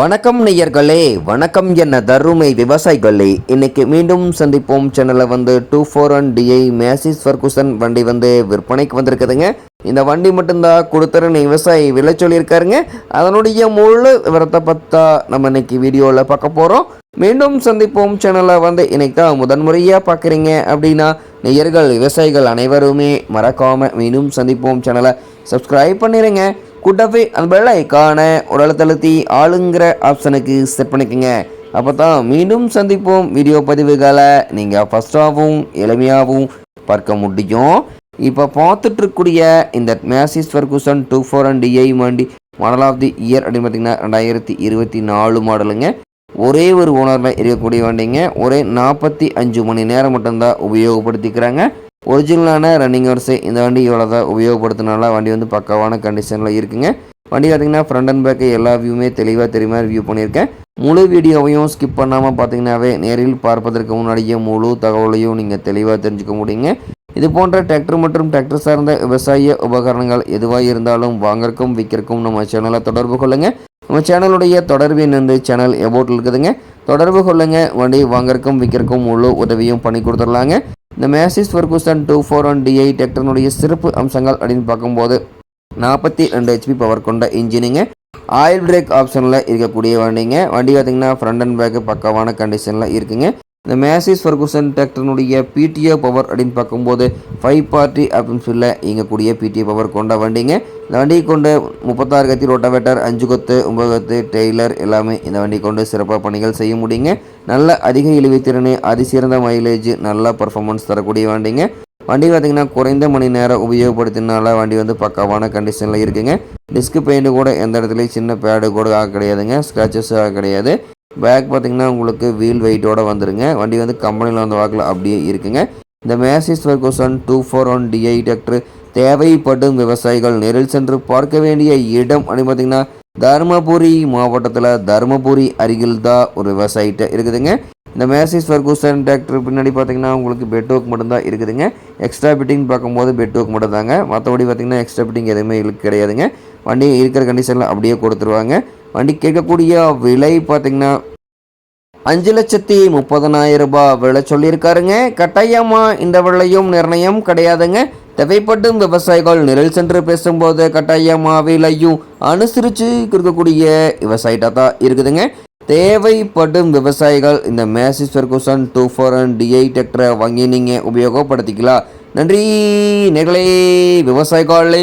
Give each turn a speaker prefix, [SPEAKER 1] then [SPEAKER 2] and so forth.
[SPEAKER 1] வணக்கம் நேயர்களே வணக்கம் என்ன தருமை விவசாயிகளே. இன்னைக்கு மீண்டும் சந்திப்போம். சேனலில் வந்து two four one DI Massey Ferguson வண்டி வந்து விற்பனைக்கு வந்திருக்குதுங்க. இந்த வண்டி மட்டும்தான் கொடுத்துருன்னு விவசாயி விலை சொல்லியிருக்காருங்க. அதனுடைய முழு விவரத்தை பார்த்தா நம்ம இன்னைக்கு வீடியோவில் பார்க்க போகிறோம் மீண்டும் சந்திப்போம். சேனலை வந்து இன்னைக்கு தான் முதன்முறையாக பார்க்குறீங்க அப்படின்னா நேயர்கள் விவசாயிகள் அனைவருமே மறக்காமல் மீண்டும் சந்திப்போம். சேனலை சப்ஸ்கிரைப் பண்ணிடுங்க கூட்டவே அந்த பெல் ஐக்கான ஒரு அழுத்தழுத்தி ஆளுங்கிற ஆப்ஷனுக்கு செட் பண்ணிக்கோங்க. அப்போ தான் மீண்டும் சந்திப்போம். வீடியோ பதிவுகளை நீங்கள் ஃபஸ்ட்டாகவும் எளிமையாகவும் பார்க்க முடியும். இப்போ பார்த்துட்ருக்கூடிய இந்த Massey Ferguson two four and DI வண்டி மாடல் ஆஃப் தி இயர் அப்படின்னு பார்த்தீங்கன்னா ரெண்டாயிரத்தி இருபத்தி நாலு மாடலுங்க ஒரே ஒரு ஓனரில் இருக்கக்கூடிய வண்டிங்க. ஒரே நாற்பத்தி அஞ்சு மணி நேரம் மட்டும்தான் உபயோகப்படுத்திக்கிறாங்க. ஒரிஜினலான ரன்னிங் ஹவர்ஸே இந்த வண்டி இவ்வளோ தான் உபயோகப்படுத்தினால வண்டி வந்து பக்காவான கண்டிஷனில் இருக்குங்க. வண்டி பார்த்தீங்கன்னா ஃப்ரண்ட் அண்ட் பேக்கு எல்லா வியூமே தெளிவாக தெரியுமா ரிவ்யூ பண்ணியிருக்கேன். முழு வீடியோவையும் ஸ்கிப் பண்ணாமல் பார்த்தீங்கன்னாவே நேரில் பார்ப்பதற்கு முன்னாடியே முழு தகவலையும் நீங்கள் தெளிவாக தெரிஞ்சுக்க முடியுங்க. இது போன்ற டிராக்டர் மற்றும் டிராக்டர் சார்ந்த விவசாய உபகரணங்கள் எதுவாக இருந்தாலும் வாங்கறக்கும் விற்கிறக்கும் நம்ம சேனலை தொடர்பு கொள்ளுங்கள் நம்ம சேனலுடைய தொடர்பு வந்து சேனல் எபோட்டில் இருக்குதுங்க. தொடர்பு கொள்ளுங்க. வண்டி வாங்கறக்கும் விற்கிறக்கும் முழு உதவியும் பண்ணி கொடுத்துடலாங்க. இந்த Massey Ferguson two four one DI டிராக்டர்னுடைய சிறப்பு அம்சங்கள் அப்படின்னு பார்க்கும்போது நாற்பத்தி ரெண்டு ஹெச்பி பவர் கொண்ட இன்ஜினுங்க ஆயில் பிரேக் ஆப்ஷனில் இருக்கக்கூடிய வண்டிங்க. வண்டி பார்த்திங்கன்னா ஃப்ரண்ட் அண்ட் பேக்கு பக்கமான கண்டிஷனில் இருக்குங்க. இந்த மேசிஸ் ஃபர்குசன் டிராக்டர்னுடைய பிடிஓ பவர் அப்படின்னு பார்க்கும்போது ஃபைவ் பார்ட்டி அப்படின்னு சொல்ல இயங்கக்கூடிய பிடிஓ பவர் கொண்ட வண்டிங்க. இந்த வண்டியை கொண்டு முப்பத்தாறு கத்தி ரோட்டாவேட்டர் அஞ்சு கொத்து ஒம்பது கொத்து டெய்லர் எல்லாமே இந்த வண்டி கொண்டு சிறப்பாக பணிகள் செய்ய முடியுங்க. நல்ல அதிக இழுவைத்திறன் அதிசிறந்த மைலேஜ் நல்ல பர்ஃபார்மன்ஸ் தரக்கூடிய வண்டிங்க. வண்டி பார்த்திங்கன்னா குறைந்த மணி நேரம் உபயோகப்படுத்தினால வண்டி வந்து பக்காவான கண்டிஷனில் இருக்குங்க. டிஸ்க் பெயிண்ட் கூட எந்த இடத்துலையும் சின்ன பேடு கூட ஆக கிடையாதுங்க. ஸ்க்ராச்சஸ் ஆக கிடையாது. பேக் பார்த்திங்கன்னா உங்களுக்கு வீல் வெயிட்டோட வந்துருங்க. வண்டி வந்து கம்பெனியில் வந்த வாக்கில் அப்படியே இருக்குங்க. இந்த Massey Ferguson two four one DI tractor தேவைப்படும் விவசாயிகள் நேரில் சென்று பார்க்க வேண்டிய இடம். அப்படின்னு பார்த்தீங்கன்னா தருமபுரி மாவட்டத்தில் தருமபுரி அருகில் தான் ஒரு விவசாயிட்ட இருக்குதுங்க. இந்த மேசிஸ் ஃபர்கூசன் டிராக்டர் பின்னாடி பார்த்தீங்கன்னா உங்களுக்கு பெட் ஒர்க் மட்டும்தான் இருக்குதுங்க. எக்ஸ்ட்ரா ஃபிட்டிங் பார்க்கும்போது பெட் ஒர்க் மட்டும் தாங்க மற்றபடி பார்த்தீங்கன்னா எக்ஸ்ட்ரா ஃபிட்டிங் எதுவுமே கிடையாதுங்க. வண்டி இருக்கிற கண்டிஷனில் அப்படியே கொடுத்துருவாங்க. வண்டி கேட்கக்கூடிய விலை பார்த்தீங்கன்னா அஞ்சு லட்சத்தி முப்பதனாயிரம் ரூபாய் விலை சொல்லியிருக்காருங்க. கட்டாயமாக இந்த விலையும் நிர்ணயம் கிடையாதுங்க. தேவைப்படும் விவசாயிகள் நிழல் சென்று பேசும்போது கட்டாயமாக விலையும் அனுசரித்து கொடுக்கக்கூடிய விவசாயிட்டாக தான் இருக்குதுங்க. தேவைப்படும் விவசாயிகள் இந்த Massey Ferguson two four and DI டெக்டரை வாங்கி நீங்கள் உபயோகப்படுத்திக்கலாம். நன்றி நிகழே விவசாயிகளை.